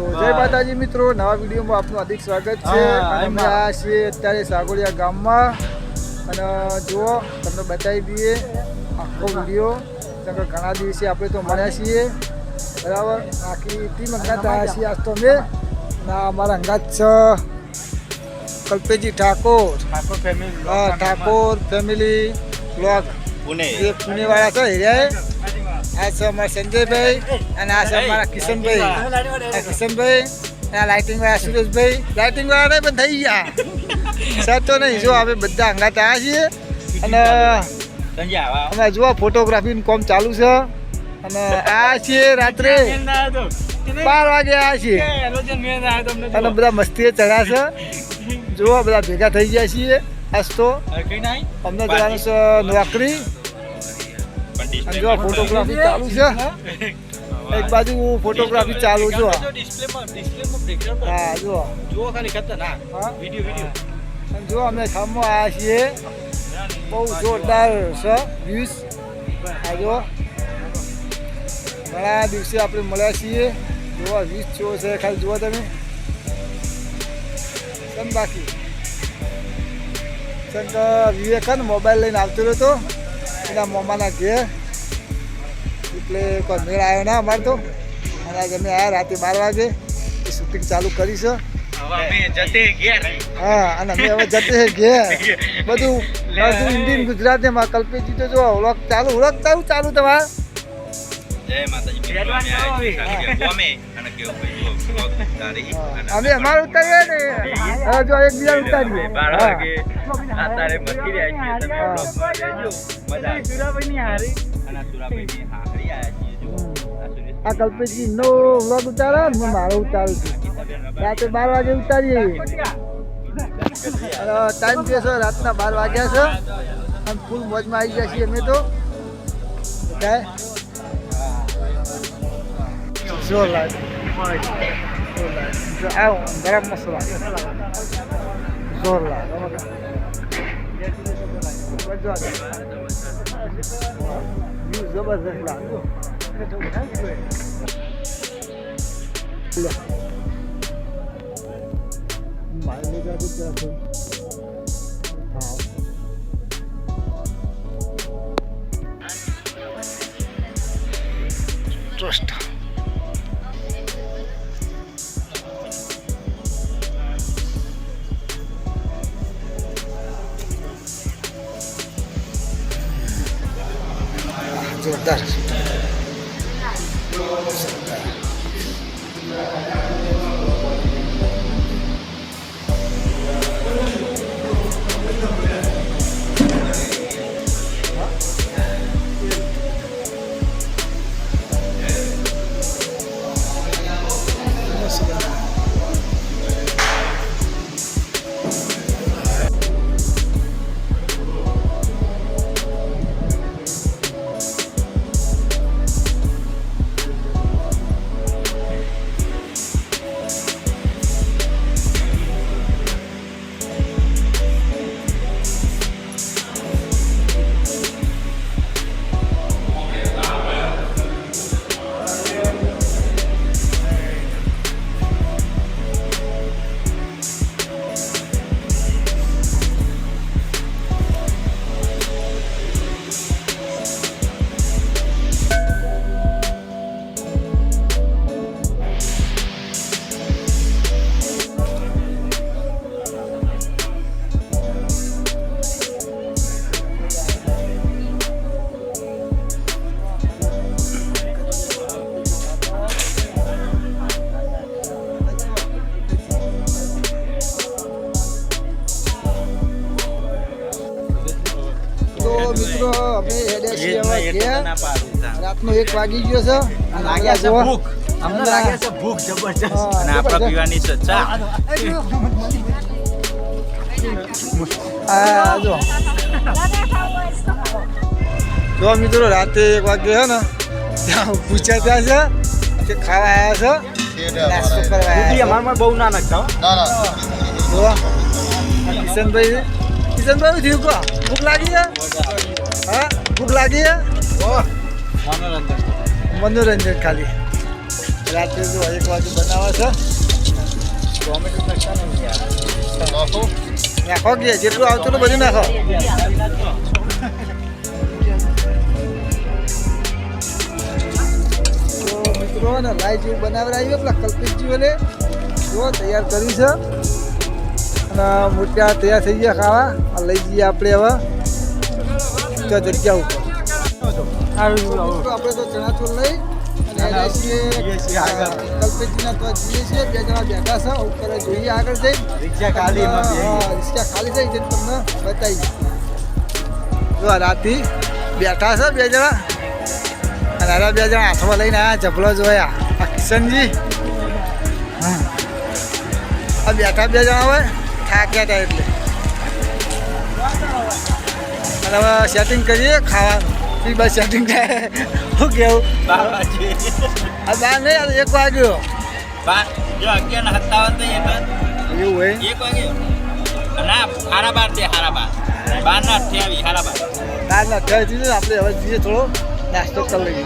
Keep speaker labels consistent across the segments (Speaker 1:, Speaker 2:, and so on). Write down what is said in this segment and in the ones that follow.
Speaker 1: તો જય માતાજી મિત્રો નવા વિડીયોમાં આપનું હાર્દિક સ્વાગત છે. અમે આ છીએ અત્યારે સાગોડિયા ગામમાં. અને જુઓ તમને બતાવી દઈએ આખો વીડિયો. કેમ ઘણા દિવસે આપણે તો મળ્યા છીએ. બરાબર? આખી ટીમ અંગાત આવ્યા છીએ આજ તો અમે. ના અમારા અંગાત છે. કલ્પેજી Thakor.
Speaker 2: Thakor family
Speaker 1: Thakor family blog
Speaker 2: Pune.
Speaker 1: જે પુણેવાળા છે હિરાએ આ છે અમારા સંજયભાઈ અને આ છે અમારા કિશનભાઈ આ કિશનભાઈ આ લાઇટિંગ વાળા સુરેશભાઈ લાઇટિંગ વાળા પણ થઈ ગયા સર તો નહીં જો અમે બધા અંગાત આવ્યા છીએ અને અમે જુઓ ફોટોગ્રાફીનું કામ ચાલુ છે અને આ છીએ રાત્રે બાર વાગે આવ્યા છીએ અને બધા મસ્તીએ ચડ્યા છે જુઓ બધા ભેગા થઈ ગયા છીએ આજ તો અમને જવાનું છે નોકરી જો ફોટોગ્રાફી ચાલુ છે? એક બાજુ ફોટોગ્રાફી ચાલુ જો હા. જો
Speaker 2: જુઓ. ખાલી ખતરનાક
Speaker 1: હા.
Speaker 2: વિડિયો વિડિયો
Speaker 1: જો અમે ખામમાં આવ્યા છીએ બહુ જોરદાર છે વ્યૂઝ આ જો ઘણા દિવસે આપણે મળ્યા છીએ. જોવા વ્યૂઝ કેવો છે ખાલી જુઓ તમે. કેમ બાકી શંકર વિવેકન મોબાઈલ લઈને આવતો રહ્યો હતો એના મોમાના ઘેર. એટલે કોઈ મેળ આવ્યો ના અમારે તો. અને આજે અમે આવ્યા રાતે બાર વાગે. એ શૂટિંગ ચાલુ કરી છે.
Speaker 2: હવે અમે જતે ગયા
Speaker 1: હા અને અમે હવે જતે ઘેર. બધું ઇન્ડિયન હિન્દી ગુજરાતીમાં કલ્પેજી તો જો ઓળખ ચાલુ ઓળખ ચાલુ ચાલુ તમારે.
Speaker 2: અમે
Speaker 1: અમારે ઉતારીએ ને હવે જો એક બીજા ઉતારીએ
Speaker 2: બાર. વાગે અત્યારે મસ્તી રહ્યા છીએ તમે
Speaker 1: હા.
Speaker 2: vlog રહેજો મજા આવશે. અને આ સુરાભાઈની હાહરી આયા છીએ જો આ સુરેશ
Speaker 1: નો વ્લોગ ઉતારો ને હું મારો ઉતારું છું રાતે બાર વાગે ઉતારીએ ટાઈમ છે સર રાતના બાર વાગ્યા છે અને ફૂલ મોજમાં આવી ગયા છીએ અમે તો કાંઈ જોરદાર જોરદાર જો આવો ગરમ મસાલા જોરદાર વ્યૂ જબરદસ્ત લાગે લે. મારે લઈ જાજો જરા થોડું. હા. જોરદાર તો મિત્રો અમે હેડે છીએ હવે રાતનો એક વાગી ગયો છે. અને
Speaker 2: લાગ્યા છે. ભૂખ. અમને લાગે છે ભૂખ જબરજસ્ત. અને આપણે પીવાની છે ચા.
Speaker 1: આ જો. જો. મિત્રો રાતે એક વાગે છે ને ત્યાં પૂછ્યા ત્યાં છે કે ખાવા આવ્યા છે? નાસ્તો કરવા
Speaker 2: અમારમાં બહુ ના નાખતા
Speaker 1: કિશનભાઈ કિશનભાઈ થયું કો ભૂખ લાગી છે હા ભૂખ લાગી છે
Speaker 2: મનોરંજન
Speaker 1: ખાલી રાત્રે જો એક બાજુ બનાવે છે ટોમેટો નાખતા નહીં નાખો કે જેટલું આવતું બધું નાખો મિત્રો ને લાઈ જેવું બનાવડાવ્યું પેલા કલ્પિતજીઓને જો તૈયાર કર્યું છે અને મોટા તૈયાર થઈ ગયા ખાવા. આ લઈ જઈએ આપણે હવે. ત્યાં જગ્યા ઉપર. આપણે તો ચણાચોર લઈ અને છીએ કલ્પેશજીના તો જઈએ છીએ. બે જણા બેઠા છે. ઉપર જોઈએ આગળ જઈ.
Speaker 3: રિક્ષા ખાલી
Speaker 1: રિક્ષા ખાલી થઈ જઈને તમને બતાવી જો આ રાતી બેઠા છે બે જણા. અને બે જણા હાથમાં લઈને આવ્યા જબલો જોયા. આ કિશનજી. હા. આ બેઠા બે જણા હોય થાક્યા હતા એટલે. અને હવે સેટિંગ કરીએ ખાવાનું. બસ સેટિંગ થાય. શું કેવું?
Speaker 2: બાર વાગે
Speaker 1: બાર નહીં એક વાગ્યો.
Speaker 2: બાર જો અગિયાર ને સત્તાવન એટલે
Speaker 1: એવું હોય?
Speaker 2: એક વાગે. ના હારા બાર છે હારા બાર. બાર ના અઠ્યાવીસ હારા બાર.
Speaker 1: ના ના ને આપણે હવે જઈએ થોડો નાસ્તો કરી લઈએ.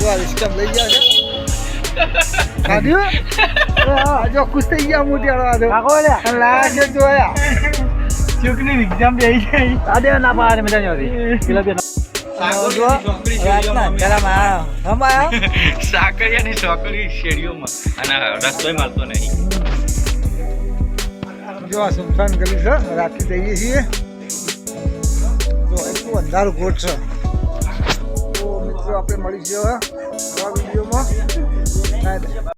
Speaker 1: જો આ રિસ્કા લઈ ગયા છે. કાઢ્યું જો ખુશ થઈ ગયા મોટી ત્યાં તો અને લાયા છે જોયા
Speaker 3: છોકરી એક્ઝામ બે આવી ગઈ આડે ના પાડે મેં જાણ્યો પેલા બે
Speaker 1: જો રાતના ઘરમાં આવ્યો હમ આવ્યો
Speaker 2: સાકરિયાની છોકરી શેરીઓમાં અને રસ્તોય મળતો નહીં
Speaker 1: જો આ સુમસાન ગલી છે રાત્રે જઈએ છીએ જો એટલું અંધારું ગોઠ છે તો મિત્રો આપણે મળી હવે નવા વિડીયોમાં Bye.